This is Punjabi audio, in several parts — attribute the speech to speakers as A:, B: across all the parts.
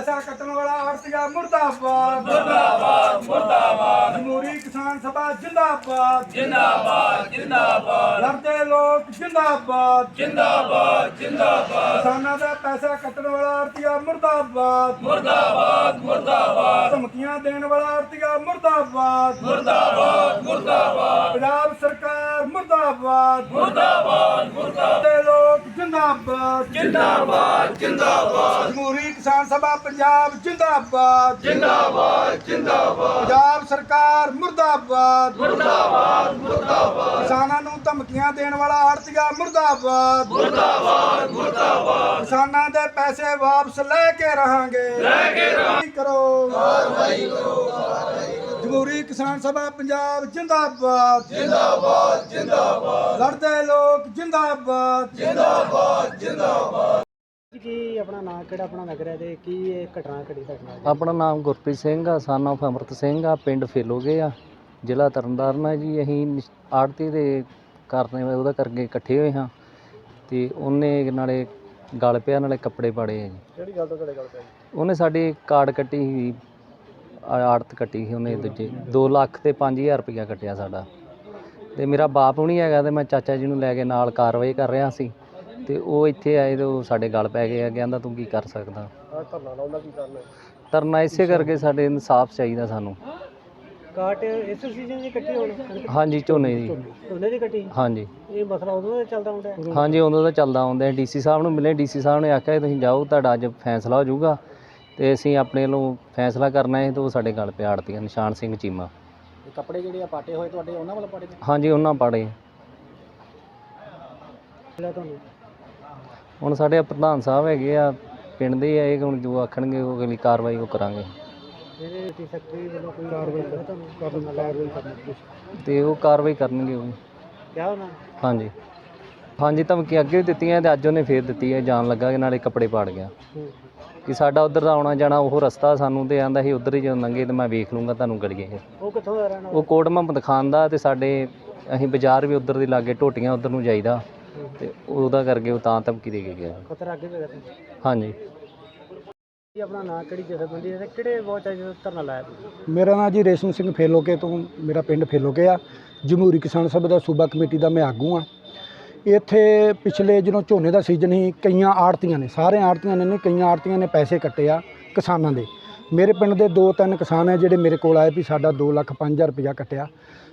A: ਪੈਸਾ ਕੱਟਣ ਵਾਲਾ ਆੜਤੀਆ ਮੁਰਦਾਬਾਦ? ਮੁਰਦਾਬਾਦ ਮੁਰਦਾਬਾਦ। ਜਮਹੂਰੀ ਕਿਸਾਨ ਸਭਾ ਜਿੰਦਾਬਾਦ। ਜਿੰਦਾਬਾਦ ਜਿੰਦਾਬਾਦ। ਲੜਦੇ ਲੋਕ ਜਿੰਦਾਬਾਦ। ਜਿੰਦਾਬਾਦ ਜਿੰਦਾਬਾਦ। ਕਿਸਾਨਾਂ ਦਾ ਪੈਸਾ ਕੱਟਣ ਵਾਲਾ ਆੜਤੀਆ ਮੁਰਦਾਬਾਦ? ਮੁਰਦਾਬਾਦ ਮੁਰਦਾਬਾਦ। ਧਮਕੀਆਂ ਦੇਣ ਵਾਲਾ ਆੜਤੀਆ ਮੁਰਦਾਬਾਦ? ਮੁਰਦਾਬਾਦ ਮੁਰਦਾਬਾਦ। ਪੰਜਾਬ ਸਰਕਾਰ ਮੁਰਦਾਬਾਦ। ਮੁਰਦਾਬਾਦ ਮੁਰਦਾਬਾਦ। ਜਿੰਦਾਬਾਦ। ਜਿੰਦਾਬਾਦ ਜਿੰਦਾਬਾਦ। ਜਮਹੂਰੀ ਕਿਸਾਨ ਸਭਾ ਪੰਜਾਬ ਜਿੰਦਾਬਾਦ। ਜਿੰਦਾਬਾਦ ਜਿੰਦਾਬਾਦ। ਪੰਜਾਬ ਸਰਕਾਰ ਮੁਰਦਾਬਾਦ। ਮੁਰਦਾਬਾਦ ਮੁਰਦਾਬਾਦ। ਕਿਸਾਨਾਂ ਨੂੰ ਧਮਕੀਆਂ ਦੇਣ ਵਾਲਾ ਆੜਤੀਆ ਮੁਰਦਾਬਾਦ। ਮੁਰਦਾਬਾਦ ਮੁਰਦਾਬਾਦ। ਕਿਸਾਨਾਂ ਦੇ ਪੈਸੇ ਵਾਪਸ ਲੈ ਕੇ ਰਹਾਂਗੇ। ਲੈ ਕੇ ਰਹਾਂਗੇ। ਕਰੋ। ਕਾਰਵਾਈ ਕਰੋ। ਜਮਹੂਰੀ ਕਿਸਾਨ ਸਭਾ ਪੰਜਾਬ ਜਿੰਦਾਬਾਦ। ਜਿੰਦਾਬਾਦ ਜਿੰਦਾਬਾਦ। ਲੜਦੇ ਲੋਕ ਜਿੰਦਾਬਾਦ।
B: ਕੀ ਆਪਣਾ ਨਾਂ ਕਿਹੜਾ ਆਪਣਾ ਲੱਗ ਰਿਹਾ ਤੇ ਕੀ ਇਹ ਘਟਨਾ ਘੜੀ ਘਟਨਾ
C: ਆਪਣਾ ਨਾਮ ਗੁਰਪ੍ਰੀਤ ਸਿੰਘ ਆ ਸਨ of ਅਮਰਤ ਸਿੰਘ ਆ ਪਿੰਡ ਫੇਲੋਗੇ ਆ ਜ਼ਿਲ੍ਹਾ ਤਰਨਤਾਰਨ ਆ ਜੀ। ਅਸੀਂ ਆੜਤੀ ਦੇ ਕਰਨੇ ਉਹਦਾ ਕਰਕੇ ਇਕੱਠੇ ਹੋਏ ਹਾਂ ਤੇ ਉਹਨੇ ਨਾਲੇ ਗਲ ਪਿਆ ਨਾਲੇ ਕੱਪੜੇ ਪਾੜੇ ਆ ਜੀ।
B: ਕਿਹੜੀ ਗੱਲ ਤੋਂ ਤੁਹਾਡੇ ਗੱਲ ਪਈ
C: ਉਹਨੇ ਸਾਡੀ ਕਾਰਡ ਕੱਟੀ ਸੀ ਆੜਤ ਕੱਟੀ ਸੀ ਉਹਨੇ ਦੂਜੇ। 2 ਲੱਖ ਤੇ 5000 ਰੁਪਇਆ ਕੱਟਿਆ ਸਾਡਾ। ਤੇ ਮੇਰਾ ਬਾਪ ਵੀ ਨਹੀਂ ਹੈਗਾ ਤੇ ਮੈਂ ਚਾਚਾ ਜੀ ਨੂੰ ਲੈ ਕੇ ਨਾਲ ਕਾਰਵਾਈ ਕਰ ਰਿਹਾ ਸੀ। ਤੇ ਉਹ ਇੱਥੇ ਆਏ ਤੇ ਉਹ ਸਾਡੇ ਗਲ ਪੈ ਗਏ ਆ ਕਹਿੰਦਾ ਤੂੰ ਕੀ ਕਰ ਸਕਦਾ?
B: ਧਰਨਾ ਕੀ ਕਾਰਨ
C: ਇਸੇ ਕਰਕੇ ਸਾਡੇ ਇਨਸਾਫ ਚਾਹੀਦਾ ਸਾਨੂੰ।
B: ਕਾਟ ਇਸ ਸੀਜ਼ਨ ਦੀ ਕੱਟੀ ਹੋਣ?
C: ਹਾਂਜੀ ਝੋਨੇ ਦੀ।
B: ਉਹਨੇ ਦੀ ਕੱਟੀ?
C: ਹਾਂਜੀ।
B: ਇਹ ਮਸਲਾ ਉਦੋਂ ਦਾ ਚੱਲਦਾ ਹੁੰਦਾ
C: ਹਾਂਜੀ ਉਦੋਂ ਦਾ ਚੱਲਦਾ ਆਉਂਦਾ ਡੀਸੀ ਸਾਹਿਬ ਨੂੰ ਮਿਲੇ। ਡੀਸੀ ਸਾਹਿਬ ਨੇ ਆਖਿਆ ਤੁਸੀਂ ਜਾਓ ਤੁਹਾਡਾ ਅੱਜ ਫੈਸਲਾ ਹੋ ਜਾਊਗਾ। ਤੇ ਅਸੀਂ ਆਪਣੇ ਵੱਲੋਂ ਫੈਸਲਾ ਕਰਨਾ ਹੈ ਤੇ ਉਹ ਸਾਡੇ ਗੱਲ ਪਿਆ ਆੜਤੀਆਂ ਨਿਸ਼ਾਨ ਸਿੰਘ ਚੀਮਾ।
B: ਇਹ ਕੱਪੜੇ ਜਿਹੜੇ ਆ ਪਾਟੇ ਹੋਏ ਤੁਹਾਡੇ ਉਹਨਾਂ ਵੱਲ ਪਾਟੇ
C: ਹਾਂਜੀ ਉਹਨਾਂ ਪਾੜੇ
B: ਤੁਹਾਨੂੰ
C: ਹੁਣ ਸਾਡੇ ਪ੍ਰਧਾਨ ਸਾਹਿਬ ਹੈਗੇ ਆ ਪਿੰਡ ਦੇ ਆ ਇਹ ਹੁਣ ਜੋ ਆਖਣਗੇ ਉਹ ਅਗਲੀ ਕਾਰਵਾਈ ਉਹ ਕਰਾਂਗੇ।
B: ਇਹਦੇ ਟੀ ਸੈਕਟਰੀ ਵੱਲੋਂ ਕੋਈ ਕਾਰਵਾਈ ਤੁਹਾਨੂੰ? ਕਰਨ ਕਾਰਵਾਈ ਕਰਨੀ
C: ਤੇ ਉਹ ਕਾਰਵਾਈ ਕਰਨਗੇ ਉਹ
B: ਕਿਹਾ ਉਹਨਾਂ
C: ਹਾਂਜੀ। ਹਾਂਜੀ ਧਮਕੀ ਅੱਗੇ ਵੀ ਦਿੱਤੀਆਂ ਤੇ ਅੱਜ ਉਹਨੇ ਫੇਰ ਦਿੱਤੀ ਹੈ ਜਾਣ ਲੱਗਾ ਕਿ ਨਾਲੇ ਕੱਪੜੇ ਪਾੜ ਗਿਆ। ਕਿ ਸਾਡਾ ਉਧਰ ਦਾ ਆਉਣਾ ਜਾਣਾ ਉਹ ਰਸਤਾ ਸਾਨੂੰ ਤੇ ਆਂਦਾ ਸੀ ਉਧਰ ਹੀ ਜਦੋਂ ਲੰਘੇ ਤੇ ਮੈਂ ਵੇਖ ਲੂੰਗਾ ਤੁਹਾਨੂੰ ਗਲੀਏ
B: ਉਹ ਕਿੱਥੋਂ ਦਾ ਰਹਿਣਾ
C: ਉਹ ਕੋਟ ਮੁਹੰਮਦ ਖਾਨ ਦਾ ਤੇ ਸਾਡੇ ਅਸੀਂ ਬਾਜ਼ਾਰ ਵੀ ਉਧਰ ਦੀ ਲਾਗੇ ਟੋਟੀਆਂ ਉਧਰ ਨੂੰ ਜਾਈਦਾ ਤੇ ਉਹਦਾ ਕਰਕੇ ਉਹ ਤਾਂ ਧਮਕੀ ਦੇ ਕੇ ਗਿਆ।
B: ਖਤਰਾ ਅੱਗੇ ਵੀ ਰਹਿੰਦਾ
C: ਹਾਂਜੀ।
B: ਕੀ ਆਪਣਾ ਨਾਂ ਕਿਹੜੀ ਜਥੇਬੰਦੀ ਹੈ ਤੇ ਕਿਹੜੇ ਬਹੁਤ ਚਾਹੀਦੇ ਧਰਨਾ ਲਾਇਆ ਤੁਸੀਂ?
A: ਮੇਰਾ ਨਾਮ ਜੀ ਰੇਸ਼ਮ ਸਿੰਘ ਫੇਲੋਕੇ ਤੋਂ ਮੇਰਾ ਪਿੰਡ ਫੇਲੋਕੇ ਆ। ਜਮਹੂਰੀ ਕਿਸਾਨ ਸਭਾ ਦਾ ਸੂਬਾ ਕਮੇਟੀ ਦਾ ਮੈਂ ਆਗੂ ਆ ਇੱਥੇ ਪਿਛਲੇ ਜਦੋਂ ਝੋਨੇ ਦਾ ਸੀਜ਼ਨ ਸੀ, ਕਈਆਂ ਆੜਤੀਆਂ ਨੇ, ਸਾਰੇ ਆੜਤੀਆਂ ਨੇ ਨਹੀਂ ਕਈਆਂ ਆੜਤੀਆਂ ਨੇ ਪੈਸੇ ਕੱਟੇ ਆ ਕਿਸਾਨਾਂ ਦੇ। ਮੇਰੇ ਪਿੰਡ ਦੇ ਦੋ ਤਿੰਨ ਕਿਸਾਨ ਹੈ ਜਿਹੜੇ ਮੇਰੇ ਕੋਲ ਆਏ ਵੀ ਸਾਡਾ 2 ਲੱਖ 5000 ਰੁਪਇਆ ਕੱਟਿਆ।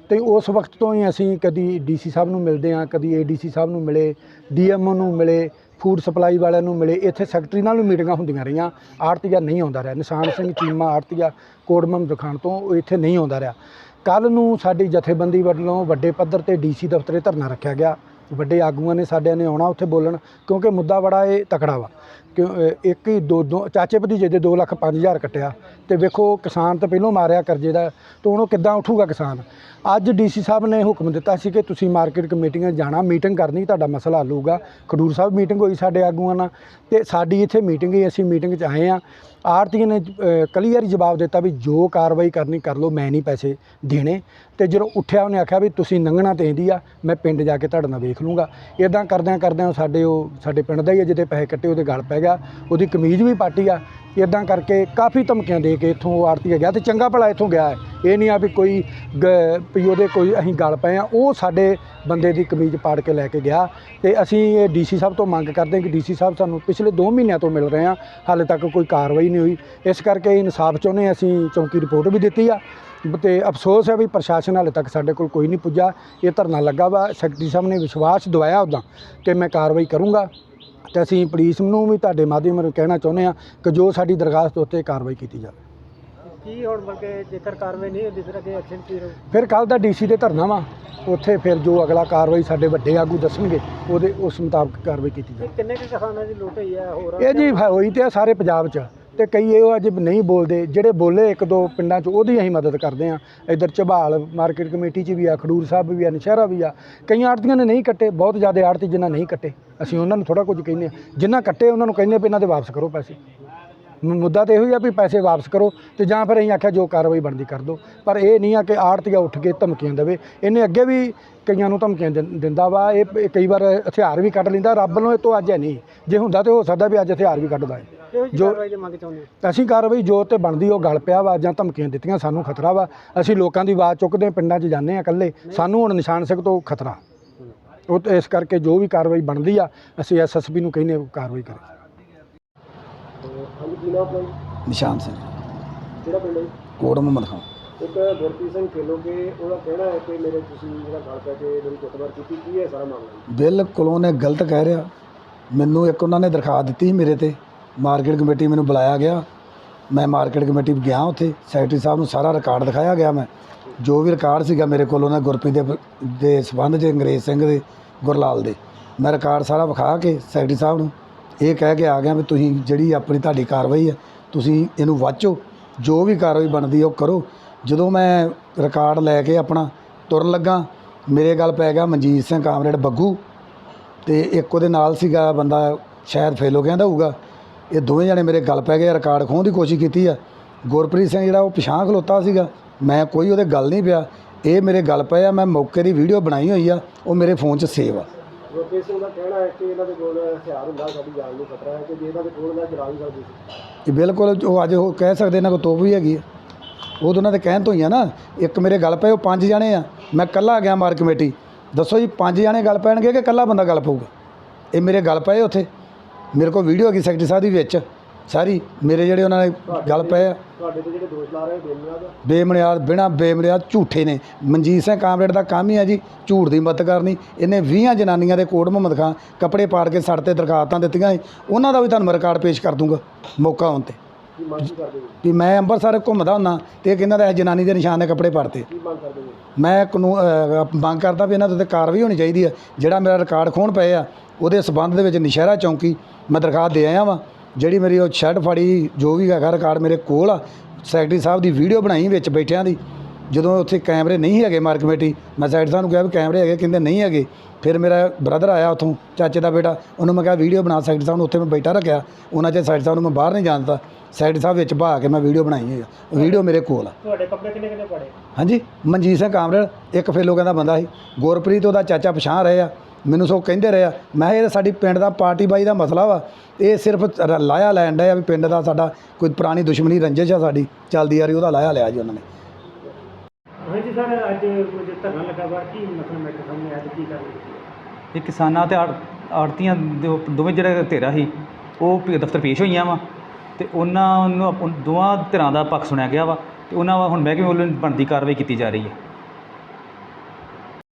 A: ਤੇ ਉਸ ਵਕਤ ਤੋਂ ਹੀ ਅਸੀਂ ਕਦੀ ਡੀਸੀ ਸਾਹਿਬ ਨੂੰ ਮਿਲਦੇ ਆ, ਕਦੀ ਏਡੀਸੀ ਸਾਹਿਬ ਨੂੰ ਮਿਲੇ ਡੀਐਮਓ ਨੂੰ ਮਿਲੇ, ਫੂਡ ਸਪਲਾਈ ਵਾਲਿਆਂ ਨੂੰ ਮਿਲੇ, ਇੱਥੇ ਸੈਕਟਰੀ ਨਾਲ ਵੀ ਮੀਟਿੰਗਾਂ ਹੁੰਦੀਆਂ ਰਹੀਆਂ। ਆੜਤੀਆ ਨਹੀਂ ਆਉਂਦਾ ਰਿਹਾ। ਨਿਸ਼ਾਨ ਸਿੰਘ, ਚੀਮਾ, ਆੜਤੀਆ, ਕੋਟਮਮ ਦੁਕਾਨ ਤੋਂ ਉਹ ਇੱਥੇ ਨਹੀਂ ਆਉਂਦਾ ਰਿਹਾ। ਕੱਲ ਨੂੰ ਸਾਡੀ ਜਥੇਬੰਦੀ ਵੱਲੋਂ ਵੱਡੇ ਪੱਧਰ ਤੇ ਡੀਸੀ ਦਫ਼ਤਰੇ ਧਰਨਾ ਰੱਖਿਆ ਗਿਆ। ਵੱਡੇ ਆਗੂਆਂ ਨੇ ਸਾਡਿਆਂ ਨੇ ਆਉਣਾ ਉੱਥੇ ਬੋਲਣ ਕਿਉਂਕਿ ਮੁੱਦਾ ਬੜਾ ਇਹ ਤਕੜਾ ਵਾ। ਕਿਉਂ ਅ, ਇੱਕ ਹੀ ਦੋ ਦੋ ਚਾਚੇ ਭਤੀਜੇ ਦੇ 2 ਲੱਖ 5000 ਕੱਟਿਆ ਤੇ ਵੇਖੋ ਕਿਸਾਨ ਤਾਂ ਪਹਿਲੋਂ ਮਾਰਿਆ ਕਰਜ਼ੇ ਦਾ ਤੇ ਹੁਣ ਉਹ ਕਿੱਦਾਂ ਉੱਠੂਗਾ ਕਿਸਾਨ? ਅੱਜ ਡੀਸੀ ਸਾਹਿਬ ਨੇ ਹੁਕਮ ਦਿੱਤਾ ਸੀ ਕਿ ਤੁਸੀਂ ਮਾਰਕੀਟ ਕਮੇਟੀਆਂ ਜਾਣਾ, ਮੀਟਿੰਗ ਕਰਨੀ, ਤੁਹਾਡਾ ਮਸਲਾ ਹੱਲ ਹੋਊਗਾ। ਖਡੂਰ ਸਾਹਿਬ ਮੀਟਿੰਗ ਹੋਈ ਸਾਡੇ ਆਗੂਆਂ ਨਾਲ ਤੇ ਸਾਡੀ ਇੱਥੇ ਮੀਟਿੰਗ ਹੀ ਅਸੀਂ ਮੀਟਿੰਗ 'ਚ ਆਏ ਆ ਆਰਤੀ ਨੇ ਕਲੀਅਰ ਜਵਾਬ ਦਿੱਤਾ ਵੀ ਜੋ ਕਾਰਵਾਈ ਕਰਨੀ ਕਰ ਲਓ, ਮੈਂ ਨਹੀਂ ਪੈਸੇ ਦੇਣੇ। ਤੇ ਜਦੋਂ ਉੱਠਿਆ, ਉਹਨੇ ਆਖਿਆ ਵੀ ਤੁਸੀਂ ਲੰਘਣਾ ਤੇ ਇੰਦੀ ਆ, ਮੈਂ ਪਿੰਡ ਜਾ ਕੇ ਤੁਹਾਡੇ ਨਾਲ ਵੇਖ ਲੂੰਗਾ ਇਦਾਂ ਕਰਦਿਆਂ ਕਰਦਿਆਂ ਸਾਡੇ ਉਹ, ਸਾਡੇ ਪਿੰਡ ਦਾ ਹੀ ਆ, ਜਿਹਦੇ ਪੈਸੇ ਕੱਟੇ ਉਹਦੇ ਗਲ ਪੈ ਗਿਆ। ਉਹਦੀ ਕਮੀਜ਼ ਵੀ ਪਾਟੀ ਆ। ਇਦਾਂ ਕਰਕੇ ਕਾਫੀ ਧਮਕੀਆਂ ਦੇ ਕੇ ਇੱਥੋਂ ਆਰਤੀ ਗਿਆ ਤੇ ਚੰਗਾ ਭਲਾ ਇੱਥੋਂ ਗਿਆ ਹੈ। ਇਹ ਨਹੀਂ ਆ ਵੀ ਕੋਈ ਗ- ਵੀ ਉਹਦੇ ਕੋਈ ਅਸੀਂ ਗਲ ਪਏ ਆ ਉਹ ਸਾਡੇ ਬੰਦੇ ਦੀ ਕਮੀਜ਼ ਪਾੜ ਕੇ ਲੈ ਕੇ ਗਿਆ ਤੇ ਅਸੀਂ ਇਹ ਡੀਸੀ ਸਾਹਿਬ ਤੋਂ ਮੰਗ ਕਰਦੇ ਹਾਂ ਕਿ ਡੀਸੀ ਸਾਹਿਬ ਸਾਨੂੰ ਪਿਛਲੇ 2 ਮਹੀਨਿਆਂ ਤੋਂ ਮਿਲ ਰਹੇ ਆ ਹਾਲੇ ਤੱਕ ਕੋਈ ਕਾਰਵਾਈ ਨਹੀਂ ਹੋਈ। ਇਸ ਕਰਕੇ ਇਨਸਾਫ ਚਾਹੁੰਦੇ ਹਾਂ। ਅਸੀਂ ਚੌਂਕੀ ਰਿਪੋਰਟ ਵੀ ਦਿੱਤੀ ਆ ਤੇ ਅਫਸੋਸ ਹੈ ਵੀ ਪ੍ਰਸ਼ਾਸਨ ਹਾਲੇ ਤੱਕ ਸਾਡੇ ਕੋਲ ਕੋਈ ਨਹੀਂ ਪੁੱਜਾ ਇਹ ਧਰਨਾ ਲੱਗਾ ਵਾ। ਸੈਕਟਰੀ ਸਾਹਿਬ ਨੇ ਵਿਸ਼ਵਾਸ ਦਵਾਇਆ ਉੱਦਾਂ ਕਿ ਮੈਂ ਕਾਰਵਾਈ ਕਰੂੰਗਾ। ਤੇ ਅਸੀਂ ਪੁਲਿਸ ਨੂੰ ਵੀ ਤੁਹਾਡੇ ਮਾਧਿਅਮ ਰਾਹੀਂ ਕਹਿਣਾ ਚਾਹੁੰਦੇ ਆ ਕਿ ਜੋ ਸਾਡੀ ਦਰਖਾਸਤ ਉੱਤੇ ਕਾਰਵਾਈ ਕੀਤੀ ਜਾਵੇ।
B: ਕੀ ਹੁਣ ਬਲਕਿ ਜੇਕਰ ਕਾਰਵਾਈ ਨਹੀਂ ਹੁੰਦੀ ਫਿਰ ਅੱਗੇ ਐਕਸ਼ਨ ਕੀ ਰਹੂ?
A: ਫਿਰ ਕੱਲ ਦਾ ਡੀਸੀ ਦੇ ਧਰਨਾ ਵਾ ਉੱਥੇ ਫਿਰ ਜੋ ਅਗਲਾ ਕਾਰਵਾਈ ਸਾਡੇ ਵੱਡੇ ਆਗੂ ਦੱਸਣਗੇ ਉਹਦੇ ਉਸ ਮੁਤਾਬਕ ਕਾਰਵਾਈ ਕੀਤੀ ਜਾਵੇ।
B: ਕਿੰਨੇ ਕੁ ਕਿਸਾਨਾਂ ਦੀ ਲੁੱਟ ਹੋਈ ਹੈ ਹੋਰ
A: ਇਹ ਜੀ ਹ- ਹੋਈ ਤੇ ਆ ਸਾਰੇ ਪੰਜਾਬ 'ਚ। ਤੇ ਕਈ ਇਹ ਅੱਜ ਨਹੀਂ ਬੋਲਦੇ, ਜਿਹੜੇ ਬੋਲੇ ਇੱਕ ਦੋ ਪਿੰਡਾਂ 'ਚ, ਉਹਦੀ ਅਸੀਂ ਮਦਦ ਕਰਦੇ ਆ ਇੱਧਰ ਝਬਾਲ ਮਾਰਕੀਟ ਕਮੇਟੀ 'ਚ ਵੀ ਆ, ਖਡੂਰ ਸਾਹਿਬ ਵੀ ਆ, ਨਸ਼ਹਿਰਾ ਵੀ ਆ। ਕਈਆਂ ਆੜਤੀਆਂ ਨੇ ਨਹੀਂ ਕੱਟੇ, ਬਹੁਤ ਜ਼ਿਆਦਾ ਆੜਤੀ ਜਿਨ੍ਹਾਂ ਨਹੀਂ ਕੱਟੇ। ਅਸੀਂ ਉਹਨਾਂ ਨੂੰ ਥੋੜਾ ਕੁਝ ਕਹਿੰਦੇ ਆ ਜਿਨ੍ਹਾਂ ਕੱਟੇ, ਉਹਨਾਂ ਨੂੰ ਕਹਿੰਦੇ ਆ ਵੀ ਇਹਨਾਂ ਦੇ ਵਾਪਸ ਕਰੋ ਪੈਸੇ। ਮ- ਮੁੱਦਾ ਤਾਂ ਇਹੋ ਹੀ ਆ ਵੀ ਪੈਸੇ ਵਾਪਸ ਕਰੋ ਤੇ ਜਾਂ ਫਿਰ ਅਸੀਂ ਆਖਿਆ ਜੋ ਕਾਰਵਾਈ ਬਣਦੀ ਕਰ ਦਿਓ। ਪਰ ਇਹ ਨਹੀਂ ਆ ਕਿ ਆੜਤੀਆ ਉੱਠ ਕੇ ਧਮਕੀਆਂ ਦੇਵੇ। ਇਹਨੇ ਅੱਗੇ ਵੀ ਕਈਆਂ ਨੂੰ ਧਮਕੀਆਂ ਦਿੰ- ਦਿੰਦਾ ਵਾ। ਇਹ ਇਹ ਕਈ ਵਾਰ ਹਥਿਆਰ ਵੀ ਕੱਢ ਲੈਂਦਾ। ਰੱਬ ਨੂੰ ਇਹ ਤੋਂ ਅੱਜ ਹੈ ਨਹੀਂ। ਜੇ ਹੁੰਦਾ ਤੇ ਹੋ ਸਕਦਾ ਵੀ ਅੱਜ ਹਥਿਆਰ ਵੀ ਕੱਢਦਾ ਹੈ। ਜੋ-
B: ਕਾਰਵਾਈ ਦੀ ਮੰਗ ਚਾਹੁੰਦੇ
A: ਅਸੀਂ ਕਾਰਵਾਈ ਜੋ ਤੇ ਬਣਦੀ ਉਹ ਗਲ ਪਿਆ ਵਾ ਜਾਂ ਧਮਕੀਆਂ ਦਿੱਤੀਆਂ ਸਾਨੂੰ ਖਤਰਾ ਵਾ। ਅਸੀਂ ਲੋਕਾਂ ਦੀ ਆਵਾਜ਼ ਚੁੱਕਦੇ ਹਾਂ, ਪਿੰਡਾਂ 'ਚ ਜਾਂਦੇ ਆ ਇਕੱਲੇ। ਸਾਨੂੰ ਹੁਣ ਨਿਸ਼ਾਨ ਸਿੰਘ ਤੋਂ ਖਤਰਾ। ਉਹ ਤੇ ਇਸ ਕਰਕੇ ਜੋ ਵੀ ਕਾਰਵਾਈ ਬਣਦੀ ਆ ਅਸੀਂ ਐਸਐਸਪੀ ਨੂੰ ਕਹਿੰਦੇ ਉਹ ਕਾਰਵਾਈ ਕਰੇ।
B: ਹਾਂਜੀ ਕੀ ਨਾਮ ਆਪਣਾ
D: ਨਿਸ਼ਾਨ ਸਿੰਘ।
B: ਕਿਹੜਾ ਪਿੰਡ ਹੈ?
D: ਕੋਟ ਮੁਹੰਮਦ ਖਾਨ
B: ਇੱਕ ਗੁਰਪ੍ਰੀਤ ਸਿੰਘ ਖੇਲੋਗੇ ਉਹਦਾ ਕਹਿਣਾ ਹੈ ਕਿ ਮੇਰੇ ਤੁਸੀਂ ਜਿਹੜਾ ਗਲ ਪੈ ਕੇ ਮੇਰੀ ਕੁੱਟਮਾਰ ਕੀਤੀ ਕੀ ਹੈ ਸਾਰਾ ਮਾਮਲਾ
D: ਬਿਲਕੁਲ ਉਹਨੇ ਗਲਤ ਕਹਿ ਰਿਹਾ। ਮੈਨੂੰ ਇੱਕ ਉਹਨਾਂ ਨੇ ਦਰਖਾਸਤ ਦਿੱਤੀ ਸੀ ਮੇਰੇ ਤੇ। ਮਾਰਕੀਟ ਕਮੇਟੀ ਮੈਨੂੰ ਬੁਲਾਇਆ ਗਿਆ। ਮੈਂ ਮਾਰਕੀਟ ਕਮੇਟੀ ਗਿਆ ਉੱਥੇ। ਸੈਕਟਰੀ ਸਾਹਿਬ ਨੂੰ ਸਾਰਾ ਰਿਕਾਰਡ ਦਿਖਾਇਆ ਗਿਆ ਮੈਂ। ਜੋ ਵੀ ਰਿਕਾਰਡ ਸੀਗਾ ਮੇਰੇ ਕੋਲ ਉਹਨਾਂ ਗੁਰਪ੍ਰੀਤ ਦੇ ਦੇ ਸਬੰਧ 'ਚ ਅੰਗਰੇਜ਼ ਸਿੰਘ ਦੇ ਗੁਰਲਾਲ ਦੇ। ਮੈਂ ਰਿਕਾਰਡ ਸਾਰਾ ਵਿਖਾ ਕੇ ਸੈਕਟਰੀ ਸਾਹਿਬ ਨੂੰ ਇਹ ਕਹਿ ਕੇ ਆ ਗਿਆ ਵੀ ਤੁਸੀਂ ਜਿਹੜੀ ਆਪਣੀ ਤੁਹਾਡੀ ਕਾਰਵਾਈ ਹੈ, ਤੁਸੀਂ ਇਹਨੂੰ ਵਾਚੋ, ਜੋ ਵੀ ਕਾਰਵਾਈ ਬਣਦੀ ਉਹ ਕਰੋ। ਜਦੋਂ ਮੈਂ ਰਿਕਾਰਡ ਲੈ ਕੇ ਆਪਣਾ ਤੁਰਨ ਲੱਗਾ, ਮੇਰੇ ਗੱਲ ਪੈ ਗਿਆ ਮਨਜੀਤ ਸਿੰਘ ਕਾਮਰੇਡ ਬੱਗੂ ਤੇ ਇੱਕ ਉਹਦੇ ਨਾਲ ਸੀਗਾ ਬੰਦਾ ਸ਼ਾਇਦ ਫੇਲੋ ਕਹਿੰਦਾ ਹੋਊਗਾ। ਇਹ ਦੋਵੇਂ ਜਣੇ ਮੇਰੇ ਗੱਲ ਪੈ ਗਏ ਰਿਕਾਰਡ ਖੋਹਣ ਦੀ ਕੋਸ਼ਿਸ਼ ਕੀਤੀ ਆ। ਗੁਰਪ੍ਰੀਤ ਸਿੰਘ ਜਿਹੜਾ ਉਹ ਪਿਛਾਂ ਖਲੋਤਾ ਸੀਗਾ, ਮੈਂ ਕੋਈ ਉਹਦੇ ਗੱਲ ਨਹੀਂ ਪਿਆ। ਇਹ ਮੇਰੇ ਗੱਲ ਪਏ ਆ, ਮੈਂ ਮੌਕੇ ਦੀ ਵੀਡੀਓ ਬਣਾਈ ਹੋਈ ਆ, ਉਹ ਮੇਰੇ ਫੋਨ 'ਚ ਸੇਵ ਆ।
B: ਗੁਰਪ੍ਰੀਤ ਸਿੰਘ ਦਾ ਕਹਿਣਾ ਹੈ ਕਿ ਇਹਨਾਂ ਦੇ ਕੋਲ ਹਥਿਆਰ ਹੁੰਦਾ, ਸਾਡੀ ਜਾਨ ਨੂੰ ਖਤਰਾ ਹੈ ਕਿ ਜੇ ਇਹਨਾਂ ਦੇ ਕੋਲ ਦਾ ਚਲਾ ਵੀ ਸਕਦੀ ਸੀ।
D: ਇਹ ਬਿਲਕੁਲ ਉਹ ਅੱਜ ਉਹ ਕਹਿ ਸਕਦੇ ਇਹਨਾਂ ਕੋਲ ਤੋਪ ਵੀ ਹੈਗੀ ਆ। ਉਹ ਤਾਂ ਉਹਨਾਂ ਦੇ ਕਹਿਣ ਤੋਂ ਹੀ ਆ ਨਾ, ਇੱਕ ਮੇਰੇ ਗੱਲ ਪਏ, ਉਹ ਪੰਜ ਜਾਣੇ ਆ। ਮੈਂ ਇਕੱਲਾ ਗਿਆ ਮਾਰ ਕਮੇਟੀ। ਦੱਸੋ ਜੀ, ਪੰਜ ਜਾਣੇ ਗੱਲ ਪੈਣਗੇ ਕਿ ਇਕੱਲਾ ਬੰਦਾ ਗੱਲ ਪਊਗਾ? ਇਹ ਮੇਰੇ ਗੱਲ ਪਏ ਉੱਥੇ। ਮੇਰੇ ਕੋਲ ਵੀਡੀਓ ਹੈਗੀ ਸੈਕਟਰੀ ਸਾਹਿਬ ਦੀ ਵਿੱਚ। ਸਾਰੀ ਮੇਰੇ ਜਿਹੜੇ ਉਹਨਾਂ ਨੇ ਗੱਲ ਪਏ ਆ।
B: ਤੁਹਾਡੇ ਤੇ ਜਿਹੜੇ ਦੋਸ਼ ਲਾ ਰਹੇ ਬੇਨਿਆਦ
D: ਬੇਮਨਿਆਦ ਬਿਨਾ ਬੇਮਨਿਆਦ ਝੂਠੇ ਨੇ। ਮਨਜੀਤ ਸਿੰਘ ਕਾਮਰੇਡ ਦਾ ਕੰਮ ਹੀ ਹੈ ਜੀ ਝੂਠ ਦੀ ਮਦਦ ਕਰਨੀ। ਇਹਨੇ 20 ਜਨਾਨੀਆਂ ਦੇ ਕੋਟ ਮੁਹੰਮਦ ਖਾਨ ਕੱਪੜੇ ਪਾੜ ਕੇ ਸੜ ਤੇ ਦਰਖਾਸਤਾਂ ਦਿੱਤੀਆਂ ਸੀ। ਉਹਨਾਂ ਦਾ ਵੀ ਤੁਹਾਨੂੰ ਮੈਂ ਰਿਕਾਰਡ ਪੇਸ਼ ਕਰ ਦੂੰਗਾ ਮੌਕਾ ਆਉਣ ਤੇ।
B: ਕੀ ਮੰਗ ਕੀ ਕਰਦੇ ਹੋ?
D: ਵੀ ਮੈਂ ਅੰਮ੍ਰਿਤਸਰ ਘੁੰਮਦਾ ਹੁੰਦਾ ਤੇ ਇਹ ਕਹਿੰਦਾ ਰਿਹਾ ਜਨਾਨੀ ਦੇ ਨਿਸ਼ਾਨ ਦੇ ਕੱਪੜੇ ਪਾੜਤੇ
B: ਕੀ ਮੰਗ ਕਰਦੇ ਹੋ?
D: ਮੈਂ ਕਾਨੂੰਨ ਅਹ, ਮੰਗ ਕਰਦਾ ਵੀ ਇਹਨਾਂ ਦੇ ਉੱਤੇ ਕਾਰਵਾਈ ਹੋਣੀ ਚਾਹੀਦੀ ਹੈ ਜਿਹੜਾ ਮੇਰਾ ਰਿਕਾਰਡ ਖੋਣ ਪਏ ਆ ਉਹਦੇ ਸਬੰਧ ਦੇ ਵਿੱਚ ਨਸ਼ਹਿਰਾ ਚੌਂਕੀ ਮੈਂ ਦਰਖਾਸਤ ਦੇ ਆਇਆ ਵਾਂ। ਜਿਹੜੀ ਮੇਰੀ ਉਹ ਸ਼ਰਟ ਫੜੀ ਜੋ ਵੀ ਹੈਗਾ ਰਿਕਾਰਡ ਮੇਰੇ ਕੋਲ ਆ ਸੈਕਟਰੀ ਸਾਹਿਬ ਦੀ ਵੀਡੀਓ ਬਣਾਈ ਵਿੱਚ ਬੈਠਿਆਂ ਦੀ। ਜਦੋਂ ਉੱਥੇ ਕੈਮਰੇ ਨਹੀਂ ਹੈਗੇ ਮਾਰ ਕਮੇਟੀ ਮੈਂ ਸੈਕਟਰੀ ਸਾਹਿਬ ਨੂੰ ਕਿਹਾ ਵੀ ਕੈਮਰੇ ਹੈਗੇ ਕਹਿੰਦੇ ਨਹੀਂ ਹੈਗੇ। ਫਿਰ ਮੇਰਾ ਬ੍ਰਦਰ ਆਇਆ ਉੱਥੋਂ ਚਾਚੇ ਦਾ ਬੇਟਾ ਉਹਨੂੰ ਮੈਂ ਕਿਹਾ ਵੀਡੀਓ ਬਣਾ ਸੈਕਟਰੀ ਸਾਹਿਬ ਨੂੰ ਉੱਥੇ ਮੈਂ ਬੈਠਾ ਰੱਖਿਆ। ਉਹਨਾਂ ਚ ਸੈਕਟਰੀ ਸਾਹਿਬ ਨੂੰ ਮੈਂ ਬਾਹਰ ਨਹੀਂ ਜਾਣਦਾ ਸੈਕਟਰੀ ਸਾਹਿਬ ਵਿੱਚ ਬਹਾ ਕੇ ਮੈਂ ਵੀਡੀਓ ਬਣਾਈ ਹੈ ਵੀਡੀਓ ਮੇਰੇ ਕੋਲ ਆ।
B: ਤੁਹਾਡੇ ਕੱਪੜੇ ਕਿੰਨੇ ਕਿੰਨੇ ਪੜੇ?
D: ਹਾਂਜੀ ਮਨਜੀਤ ਸਿੰਘ ਕਾਮਰੇਡ ਇੱਕ ਫੇਲੋ ਕਹਿੰਦਾ ਬੰਦਾ ਸੀ। ਗੁਰਪ੍ਰੀਤ ਉਹਦਾ ਚਾਚਾ ਪਛਾਣ ਰਹੇ ਆ। ਮੈਨੂੰ ਸੋ ਕਹਿੰਦੇ ਰਹੇ ਆ ਮੈਂ ਕਿਹਾ ਇਹ ਤਾਂ ਸਾਡੀ ਪਿੰਡ ਦਾ ਪਾਰਟੀ ਬਾਈ ਦਾ ਮਸਲਾ ਵਾ ਇਹ ਸਿਰਫ ਰ- ਲਾਇਆ ਲੈਣ ਡਿਆ ਵੀ ਪਿੰਡ ਦਾ ਸਾਡਾ ਕੋਈ ਪੁਰਾਣੀ ਦੁਸ਼ਮਣੀ ਰੰਜਿਸ਼ ਆ ਸਾਡੀ ਚੱਲਦੀ ਆ ਰਹੀ ਉਹਦਾ ਲਾਇਆ ਲਿਆ ਜੀ ਉਹਨਾਂ ਨੇ।
B: ਹਾਂਜੀ ਸਰ ਅੱਜ ਕੁਝ ਧਰਨਾ ਲੱਗਾ ਵਾ ਕੀ ਮਸਲਾ ਮੈਟਰ ਸਾਹਮਣੇ ਆਇਆ ਤੇ ਕੀ ਕਰਨਾ
E: ਇਹ ਕਿਸਾਨਾਂ ਤੇ ਆੜ- ਆੜਤੀਆਂ ਦੇ ਦੋਵੇਂ ਜਿਹੜੇ ਧਿਰਾਂ ਸੀ ਉਹ ਪ- ਦਫ਼ਤਰ ਪੇਸ਼ ਹੋਈਆਂ ਵਾ ਤੇ ਉਹਨਾਂ ਨੂੰ ਆਪ- ਦੋਵਾਂ ਧਿਰਾਂ ਦਾ ਪੱਖ ਸੁਣਿਆ ਗਿਆ ਵਾ ਤੇ ਉਹਨਾਂ ਵਾ ਹੁਣ ਮਹਿਕਮੇ ਵੱਲੋਂ ਬਣਦੀ ਕਾਰਵਾਈ ਕੀਤੀ ਜਾ ਰਹੀ ਹੈ।